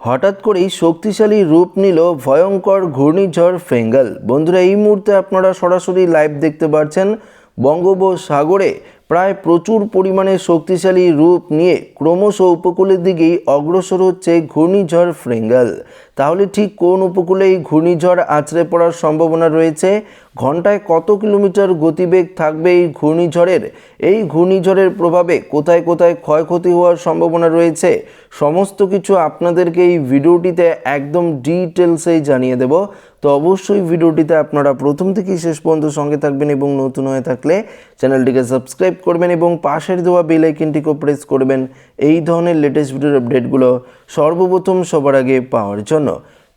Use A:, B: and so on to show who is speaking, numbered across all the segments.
A: হঠাৎ করেই শক্তিশালী রূপ নিল ভয়ঙ্কর ঘূর্ণিঝড় ফেঙ্গাল। বন্ধুরা, এই মুহূর্তে আপনারা সরাসরি লাইভ দেখতে পাচ্ছেন বঙ্গোপসাগরে প্রায় প্রচুর পরিমাণে শক্তিশালী রূপ নিয়ে ক্রমশ উপকূলের দিকেই অগ্রসর হচ্ছে ঘূর্ণিঝড় ফ্রেঙ্গাল। তাহলে ঠিক কোন উপকূলে এই ঘূর্ণিঝড় আছড়ে পড়ার সম্ভাবনা রয়েছে? ঘন্টায় কত কিলোমিটার গতিবেগ থাকবে এই ঘূর্ণিঝড়ের? এই ঘূর্ণিঝড়ের প্রভাবে কোথায় কোথায় ক্ষয়ক্ষতি হওয়ার সম্ভাবনা রয়েছে? সমস্ত কিছু আপনাদেরকে এই ভিডিওটিতে একদম ডিটেলসেই জানিয়ে দেব। তো অবশ্যই ভিডিওটিতে আপনারা প্রথম থেকেই শেষ পর্যন্ত সঙ্গে থাকবেন এবং নতুন হয়ে থাকলে চ্যানেলটিকে সাবস্ক্রাইব করবেন এবং পাশের দেওয়া বেল আইকনটিকেও প্রেস করবেন। এই ধরনের লেটেস্ট ভিডিওর আপডেটগুলো সর্বপ্রথম সবার আগে পাওয়ার জন্য।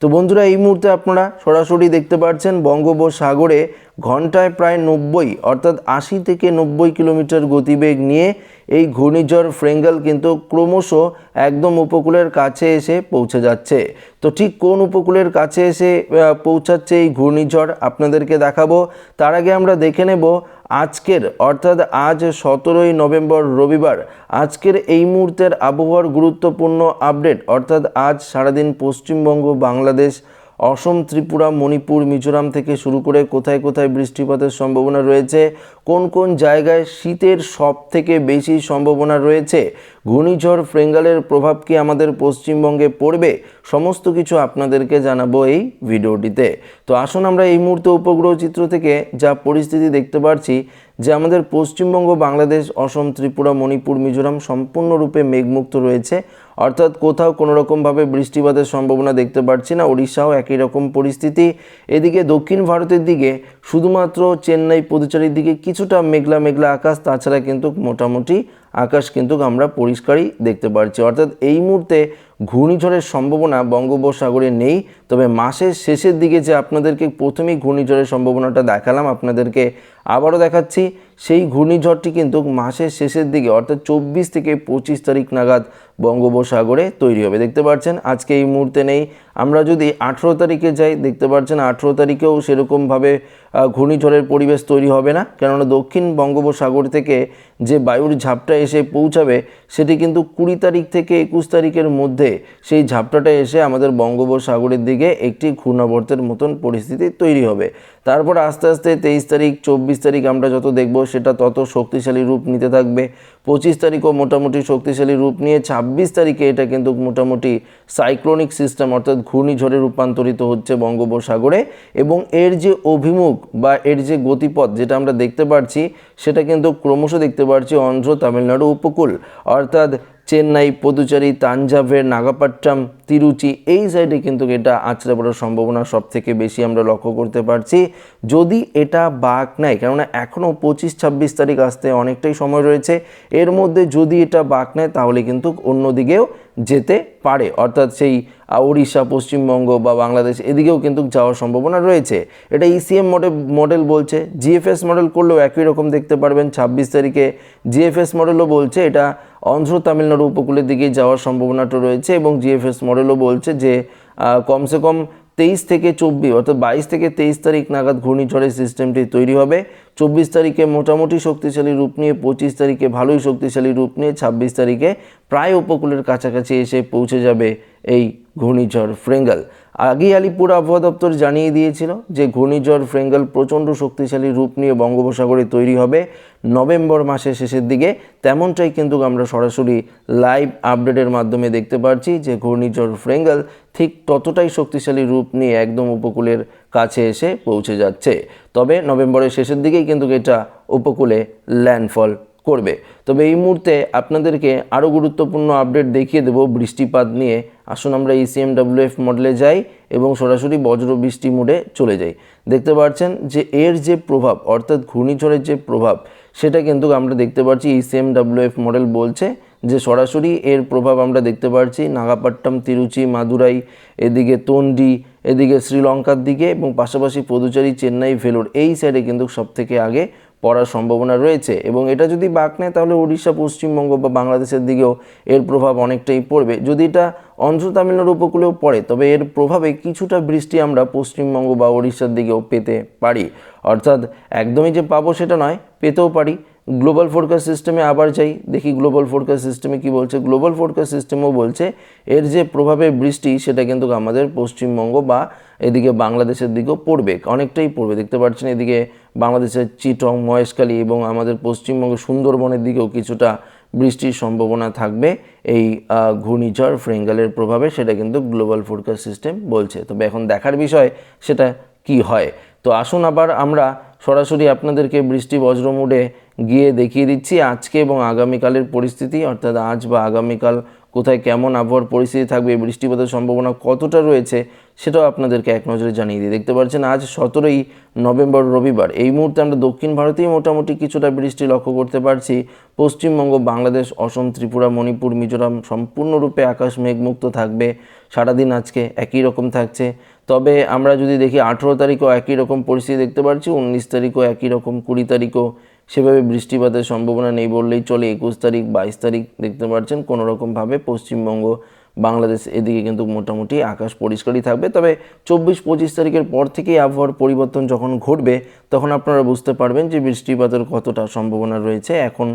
A: তো বন্ধুরা, এই মুহূর্তে আপনারা সরাসরি দেখতে পাচ্ছেন বঙ্গোপসাগরে ঘন্টায় প্রায় নব্বই, অর্থাৎ আশি থেকে নব্বই কিলোমিটার গতিবেগ নিয়ে এই ঘূর্ণিঝড় ফ্রেঙ্গাল কিন্তু ক্রমশ একদম উপকূলের কাছে এসে পৌঁছে যাচ্ছে। তো ঠিক কোন উপকূলের কাছে এসে পৌঁছাচ্ছে এই ঘূর্ণিঝড় আপনাদেরকে দেখাবো। তার আগে আমরা দেখে নেব আজকের, অর্থাৎ আজ সতেরোই নভেম্বর রবিবার, আজকের এই মুহূর্তের আবহাওয়ার গুরুত্বপূর্ণ আপডেট, অর্থাৎ আজ সারাদিন পশ্চিমবঙ্গ, বাংলাদেশ অসম, ত্রিপুরা, মণিপুর, মিজোরাম থেকে শুরু করে কোথায় কোথায় বৃষ্টিপাতের সম্ভাবনা রয়েছে, কোন কোন জায়গায় শীতের সব থেকে বেশি সম্ভাবনা রয়েছে, ঘূর্ণিঝড়, ফ্রেঙ্গালের প্রভাব কি আমাদের পশ্চিমবঙ্গে পড়বে, সমস্ত কিছু আপনাদেরকে জানাব এই ভিডিওটিতে। তো আসুন আমরা এই মুহূর্তে উপগ্রহ চিত্র থেকে যা পরিস্থিতি দেখতে পাচ্ছি যে আমাদের পশ্চিমবঙ্গ, বাংলাদেশ, অসম, ত্রিপুরা, মণিপুর, মিজোরাম সম্পূর্ণরূপে মেঘমুক্ত রয়েছে। অর্থাৎ কোথাও কোনো রকমভাবে বৃষ্টিপাতের সম্ভাবনা দেখতে পাচ্ছি না উড়িষ্যাও একই রকম পরিস্থিতি। এদিকে দক্ষিণ ভারতের দিকে শুধুমাত্র চেন্নাই পুদুচেরির দিকে কিছুটা মেঘলা মেঘলা আকাশ, তাছাড়া কিন্তু মোটামুটি আকাশ কিন্তু আমরা পরিষ্কারই দেখতে পাচ্ছি অর্থাৎ এই মুহূর্তে ঘূর্ণিঝড়ের সম্ভাবনা বঙ্গোপসাগরে নেই। তবে মাসের শেষের দিকে যে আপনাদেরকে প্রথমেই ঘূর্ণিঝড়ের সম্ভাবনাটা দেখালাম, আপনাদেরকে আবারও দেখাচ্ছি, সেই ঘূর্ণিঝড়টি কিন্তু মাসের শেষের দিকে, অর্থাৎ চব্বিশ থেকে পঁচিশ তারিখ নাগাদ বঙ্গোপসাগরে তৈরি হবে। দেখতে পাচ্ছেন, আজকে এই মুহূর্তে নেই। আমরা যদি আঠেরো তারিখে যাই, দেখতে পাচ্ছেন আঠেরো তারিখেও সেরকমভাবে ঘূর্ণিঝড়ের পরিবেশ তৈরি হবে না। কেননা দক্ষিণ বঙ্গোপসাগর থেকে যে বায়ুর ঝাপটা এসে পৌঁছাবে, সেটি কিন্তু কুড়ি তারিখ থেকে একুশ তারিখের মধ্যে সেই ঝাপটাটা এসে আমাদের বঙ্গোপসাগরের দিকে একটি ঘূর্ণাবর্তের মতন পরিস্থিতি তৈরি হবে। তারপর আস্তে আস্তে তেইশ তারিখ, চব্বিশ তারিখ আমরা যত দেখব সেটা তত শক্তিশালী রূপ নিতে থাকবে। পঁচিশ তারিখও মোটামুটি শক্তিশালী রূপ নিয়ে ছাব্বিশ তারিখে এটা কিন্তু মোটামুটি সাইক্লোনিক সিস্টেম অর্থাৎ ঘূর্ণিঝড়ে রূপান্তরিত হচ্ছে বঙ্গোপসাগরে এবং এর যে অভিমুখ বা এর যে গতিপথ যেটা আমরা দেখতে পাচ্ছি সেটা কিন্তু ক্রমশ দেখতে পাচ্ছি অন্ধ্র, তামিলনাড়ু উপকূল। অর্থাৎ চেন্নাই, পদুচারি, তাঞ্জাভের নাগাপাট্টাম তিরুচি, এই সাইডে কিন্তু এটা আঁচড়ে পড়ার সম্ভাবনা সব থেকে বেশি আমরা লক্ষ্য করতে পারছি। যদি এটা বাঘ নেয় কেননা এখনও পঁচিশ ছাব্বিশ তারিখ আসতে অনেকটাই সময় রয়েছে, এর মধ্যে যদি এটা বাঘ নেয় তাহলে কিন্তু অন্যদিকেও যেতে পারে, অর্থাৎ সেই উড়িষ্যা পশ্চিমবঙ্গ বা বাংলাদেশ এদিকেও কিন্তু যাওয়ার সম্ভাবনা রয়েছে। এটা ইসিএম মডেল মডেল বলছে। জিএফএস মডেল করলেও একই রকম দেখতে পারবেন। ছাব্বিশ তারিখে জিএফএস মডেলও বলছে, এটা অন্ধ্র তামিলনাড়ু উপকূলের দিকে যাওয়ার সম্ভাবনাটা রয়েছে এবং জিএফএস মডেলও বলছে যে কমসে কম তেইশ থেকে চব্বিশ, অর্থাৎ বাইশ থেকে তেইশ তারিখ নাগাদ ঘূর্ণিঝড়ের সিস্টেমটি তৈরি হবে। চব্বিশ তারিখে মোটামুটি শক্তিশালী রূপ নিয়ে, পঁচিশ তারিখে ভালোই শক্তিশালী রূপ নিয়ে, ছাব্বিশ তারিখে প্রায় উপকূলের কাছাকাছি এসে পৌঁছে যাবে। এই ঘূর্ণিঝড় ফ্রেঙ্গাল। আগেই আলিপুর আবহাওয়া দপ্তর জানিয়ে দিয়েছিল যে ঘূর্ণিঝড় ফ্রেঙ্গাল প্রচণ্ড শক্তিশালী রূপ নিয়ে বঙ্গোপসাগরে তৈরি হবে। নভেম্বর মাসের শেষের দিকে তেমনটাই কিন্তু আমরা সরাসরি লাইভ আপডেটের মাধ্যমে দেখতে পারছি যে ঘূর্ণিঝড় ফ্রেঙ্গাল ঠিক ততটাই শক্তিশালী রূপ নিয়ে একদম উপকূলের কাছে এসে পৌঁছে যাচ্ছে। তবে নভেম্বরের শেষের দিকেই কিন্তু এটা উপকূলে ল্যান্ডফল করবে। তবে এই মুহূর্তে আপনাদেরকে আরও গুরুত্বপূর্ণ আপডেট দেখিয়ে দেবো বৃষ্টিপাত নিয়ে। আসুন আমরা ইসিএমডাব্লিউএফ মডেলে যাই এবং সরাসরি বজ্র বৃষ্টি মোডে চলে যাই। দেখতে পাচ্ছেন যে এর যে প্রভাব, অর্থাৎ ঘূর্ণিঝড়ের যে প্রভাব, সেটা কিন্তু আমরা দেখতে পাচ্ছি ইসিএমডাব্লিউএফ মডেল বলছে যে সরাসরি এর প্রভাব আমরা দেখতে পাচ্ছি নাগাপাট্টাম তিরুচি, মাদুরাই, এদিকে তন্ডি, এদিকে শ্রীলঙ্কার দিকে এবং পাশাপাশি পদুচারি, চেন্নাই, ভেলোর। এই সাইডে কিন্তু সবথেকে আগে পড়ার সম্ভাবনা রয়েছে এবং এটা যদি বাক নেয়, তাহলে উড়িষ্যা পশ্চিমবঙ্গ বা বাংলাদেশের দিকেও এর প্রভাব অনেকটাই পড়বে। যদি এটা অন্ধ্র তামিলনাড়ু উপকূলেও পড়ে, তবে এর প্রভাবে কিছুটা বৃষ্টি আমরা পশ্চিমবঙ্গ বা উড়িষ্যার দিকেও পেতে পারি। অর্থাৎ একদমই যে পাবো সেটা নয়, পেতেও পারি। গ্লোবাল ফোরকাস্ট সিস্টেমে আবার যাই, দেখি গ্লোবাল ফোরকাস্ট সিস্টেমে কি বলছে। গ্লোবাল ফোরকাস্ট সিস্টেমও বলছে, এর যে প্রভাবে বৃষ্টি, সেটা কিন্তু আমাদের পশ্চিমবঙ্গ বা এদিকে বাংলাদেশের দিকেও পড়বে, অনেকটাই পড়বে। দেখতে পাচ্ছেন এদিকে বাংলাদেশের চিটং, মহেশখালী এবং আমাদের পশ্চিমবঙ্গ সুন্দরবনের দিকেও কিছুটা বৃষ্টির সম্ভাবনা থাকবে। এই ঘূর্ণিঝড়, ফ্রেঙ্গালের প্রভাবে সেটা কিন্তু গ্লোবাল ফোরকাস্ট সিস্টেম বলছে। তবে এখন দেখার বিষয়, সেটা কি হয়? তো আসুন আবার আমরা সরাসরি আপনাদেরকে বৃষ্টি বজ্রমুডে গিয়ে দেখিয়ে দিচ্ছি আজকে এবং আগামীকালের পরিস্থিতি, অর্থাৎ আজ বা আগামীকাল কোথায় কেমন আবহাওয়ার পরিস্থিতি থাকবে বৃষ্টিপাতের সম্ভাবনা কতটা রয়েছে সেটাও আপনাদেরকে এক নজরে জানিয়ে দিই। দেখতে পাচ্ছেন, আজ সতেরোই নভেম্বর রবিবার, এই মুহূর্তে আমরা দক্ষিণ ভারতেই মোটামুটি কিছুটা বৃষ্টি লক্ষ্য করতে পারছি। পশ্চিমবঙ্গ, বাংলাদেশ, অসম, ত্রিপুরা, মণিপুর, মিজোরাম সম্পূর্ণরূপে আকাশ মেঘমুক্ত থাকবে। সারাদিন আজকে একই রকম থাকছে। তবে আমরা যদি দেখি আঠেরো তারিখও একই রকম পরিস্থিতি দেখতে পাচ্ছি, উনিশ তারিখও একই রকম, কুড়ি তারিখও সেভাবে বৃষ্টিপাতের সম্ভাবনা নেই বললেই চলে। একুশ তারিখ, বাইশ তারিখ দেখতে পাচ্ছেন কোনো রকমভাবে পশ্চিমবঙ্গ, বাংলাদেশ এদিকে কিন্তু মোটামুটি আকাশ পরিষ্কারই থাকবে। তবে চব্বিশ, পঁচিশ তারিখের পর থেকেই আবহাওয়ার পরিবর্তন যখন ঘটবে, তখন আপনারা বুঝতে পারবেন যে বৃষ্টিপাতের কতটা সম্ভাবনা রয়েছে। এখন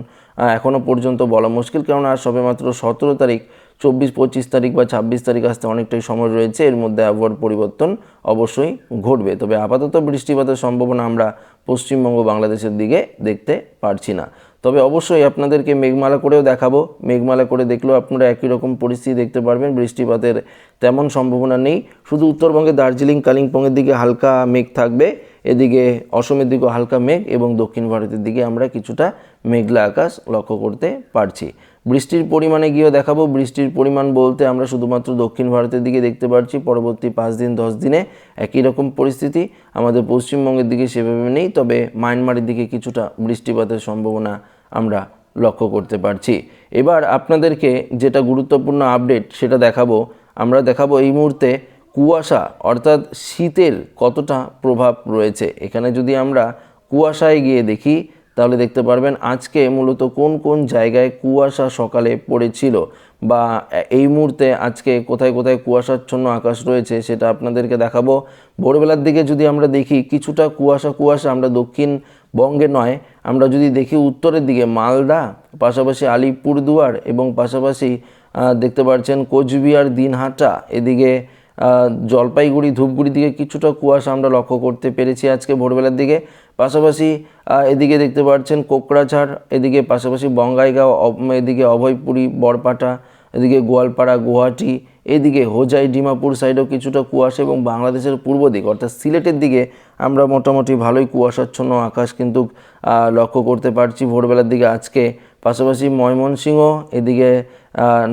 A: এখনও পর্যন্ত বলা মুশকিল, কেননা আর সবেমাত্র সতেরো তারিখ চব্বিশ, পঁচিশ তারিখ বা ছাব্বিশ তারিখ আসতে অনেকটাই সময় রয়েছে, এর মধ্যে আবহাওয়ার পরিবর্তন অবশ্যই ঘটবে। তবে আপাতত বৃষ্টিপাতের সম্ভাবনা আমরা পশ্চিমবঙ্গ, বাংলাদেশের দিকে দেখতে পারছি না। তবে অবশ্যই আপনাদেরকে মেঘমালা করেও দেখাবো। মেঘমালা করে দেখলেও আপনারা একই রকম পরিস্থিতি দেখতে পারবেন। বৃষ্টিপাতের তেমন সম্ভাবনা নেই। শুধু উত্তরবঙ্গে দার্জিলিং, কালিম্পংয়ের দিকে হালকা মেঘ থাকবে। এদিকে অসমের দিকেও হালকা মেঘ এবং দক্ষিণ ভারতের দিকে আমরা কিছুটা মেঘলা আকাশ লক্ষ্য করতে পারছি। বৃষ্টির পরিমাণে গিয়েও দেখাবো। বৃষ্টির পরিমাণ বলতে আমরা শুধুমাত্র দক্ষিণ ভারতের দিকে দেখতে পাচ্ছি পরবর্তী পাঁচ দিন, দশ দিনে একই রকম পরিস্থিতি। আমাদের পশ্চিমবঙ্গের দিকে সেভাবে নেই, তবে মায়ানমারের দিকে কিছুটা বৃষ্টিপাতের সম্ভাবনা আমরা লক্ষ্য করতে পারছি। এবার আপনাদেরকে যেটা গুরুত্বপূর্ণ আপডেট সেটা দেখাবো। আমরা দেখাবো এই মুহূর্তে কুয়াশা, অর্থাৎ শীতের কতটা প্রভাব রয়েছে। এখানে যদি আমরা কুয়াশায় গিয়ে দেখি তাহলে দেখতে পারবেন আজকে মূলত কোন কোন জায়গায় কুয়াশা সকালে পড়েছিল বা এই মুহূর্তে আজকে কোথায় কোথায় কুয়াশাচ্ছন্ন আকাশ রয়েছে সেটা আপনাদেরকে দেখাবো। ভোরবেলার দিকে যদি আমরা দেখি কিছুটা কুয়াশা কুয়াশা আমরা দক্ষিণ বঙ্গে নয়, আমরা যদি দেখি উত্তরের দিকে মালদা, পাশাপাশি আলিপুরদুয়ার এবং পাশাপাশি দেখতে পাচ্ছেন কোচবিহার, দিনহাটা, এদিকে জলপাইগুড়ি ধূপগুড়ি দিকে কিছুটা কুয়াশা আমরা লক্ষ্য করতে পেরেছি আজকে ভোরবেলার দিকে। পাশাপাশি এদিকে দেখতে পাচ্ছেন কোকড়াঝাড়, এদিকে পাশাপাশি বঙ্গাইগাঁও এদিকে অভয়পুরি বরপাটা এদিকে গোয়ালপাড়া, গুয়াহাটি, এদিকে হোজাই, ডিমাপুর সাইডেও কিছুটা কুয়াশা এবং বাংলাদেশের পূর্ব দিক। অর্থাৎ সিলেটের দিকে আমরা মোটামুটি ভালোই কুয়াশাচ্ছন্ন আকাশ কিন্তু লক্ষ্য করতে পারছি ভোরবেলার দিকে আজকে। পাশাপাশি ময়মনসিংহ, এদিকে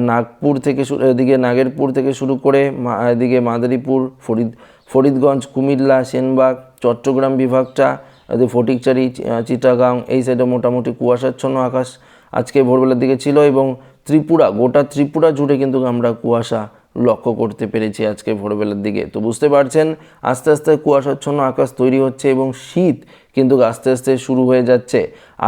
A: নাগপুর থেকে শুরু এদিকে নাগেরপুর থেকে শুরু করে এদিকে মাদারীপুর, ফরিদ, ফরিদগঞ্জ, কুমিল্লা, সেনবাগ, চট্টগ্রাম বিভাগটা ফটিকচারি চিটাগাং, এই সাইডে মোটামুটি কুয়াশাচ্ছন্ন আকাশ আজকে ভোরবেলার দিকে ছিল এবং ত্রিপুরা, গোটা ত্রিপুরা জুড়ে কিন্তু আমরা কুয়াশা লক্ষ্য করতে পেরেছি আজকে ভোরবেলার দিকে। তো বুঝতে পারছেন, আস্তে আস্তে কুয়াশাচ্ছন্ন আকাশ তৈরি হচ্ছে এবং শীত কিন্তু আস্তে আস্তে শুরু হয়ে যাচ্ছে।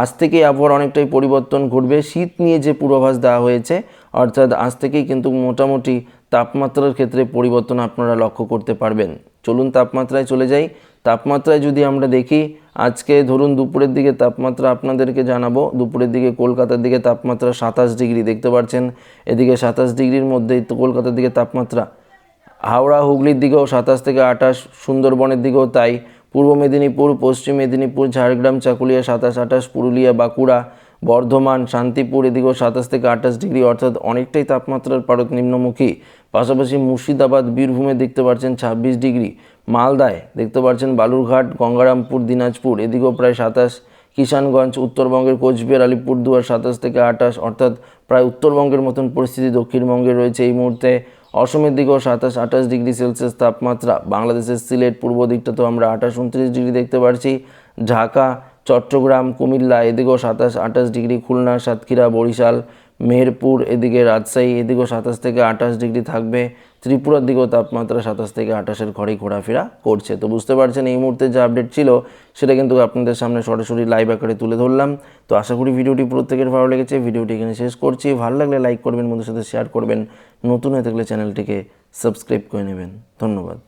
A: আজ থেকেই আবহাওয়ার অনেকটাই পরিবর্তন ঘটবে। শীত নিয়ে যে পূর্বাভাস দেওয়া হয়েছে, অর্থাৎ আজ থেকেই কিন্তু মোটামুটি তাপমাত্রার ক্ষেত্রে পরিবর্তন আপনারা লক্ষ্য করতে পারবেন। চলুন তাপমাত্রায় চলে যাই। তাপমাত্রায় যদি আমরা দেখি, আজকে ধরুন দুপুরের দিকে তাপমাত্রা আপনাদেরকে জানাব, দুপুরের দিকে কলকাতার দিকে তাপমাত্রা সাতাশ ডিগ্রি, দেখতে পাচ্ছেন? এদিকে সাতাশ ডিগ্রির মধ্যেই তো কলকাতার দিকে তাপমাত্রা, হাওড়া, হুগলির দিকেও সাতাশ থেকে আঠাশ, সুন্দরবনের দিকেও তাই। পূর্ব মেদিনীপুর, পশ্চিম মেদিনীপুর, ঝাড়গ্রাম, চাকুলিয়া সাতাশ, আঠাশ, পুরুলিয়া, বাঁকুড়া, বর্ধমান, শান্তিপুর, এদিকেও সাতাশ থেকে আঠাশ ডিগ্রি, অর্থাৎ অনেকটাই তাপমাত্রার পারদ নিম্নমুখী। পাশাপাশি মুর্শিদাবাদ, বীরভূমে দেখতে পাচ্ছেন ছাব্বিশ ডিগ্রি। মালদায় দেখতে পাচ্ছেন বালুরঘাট, গঙ্গারামপুর, দিনাজপুর, এদিকেও প্রায় সাতাশ, কিষানগঞ্জ, উত্তরবঙ্গের কোচবিহার, আলিপুরদুয়ার সাতাশ থেকে আঠাশ, অর্থাৎ প্রায় উত্তরবঙ্গের মতন পরিস্থিতি দক্ষিণবঙ্গে রয়েছে এই মুহূর্তে। অসমের দিকেও সাতাশ, আঠাশ ডিগ্রি সেলসিয়াস তাপমাত্রা, বাংলাদেশের সিলেট পূর্ব দিকটা তো আমরা আঠাশ, উনত্রিশ ডিগ্রি দেখতে পাচ্ছি ঢাকা, চট্টগ্রাম, কুমিল্লা, এদিকেও সাতাশ, আঠাশ ডিগ্রি, খুলনা, সাতক্ষীরা, বরিশাল মেহেরপুর এদিকে রাজশাহী এদিকেও সাতাশ থেকে আঠাশ ডিগ্রি থাকবে। ত্রিপুরার দিকেও তাপমাত্রা সাতাশ থেকে আঠাশের ঘরেই ঘোরাফেরা করছে। তো বুঝতে পারছেন, এই মুহূর্তে যে আপডেট ছিল, সেটা কিন্তু আপনাদের সামনে সরাসরি লাইভ আকারে তুলে ধরলাম। তো আশা করি ভিডিওটি প্রত্যেকের ভালো লেগেছে। ভিডিওটি এখানে শেষ করছি। ভালো লাগলে লাইক করবেন বন্ধুর সাথে শেয়ার করবেন। নতুন হয়ে থাকলে চ্যানেলটিকে সাবস্ক্রাইব করে নেবেন। ধন্যবাদ।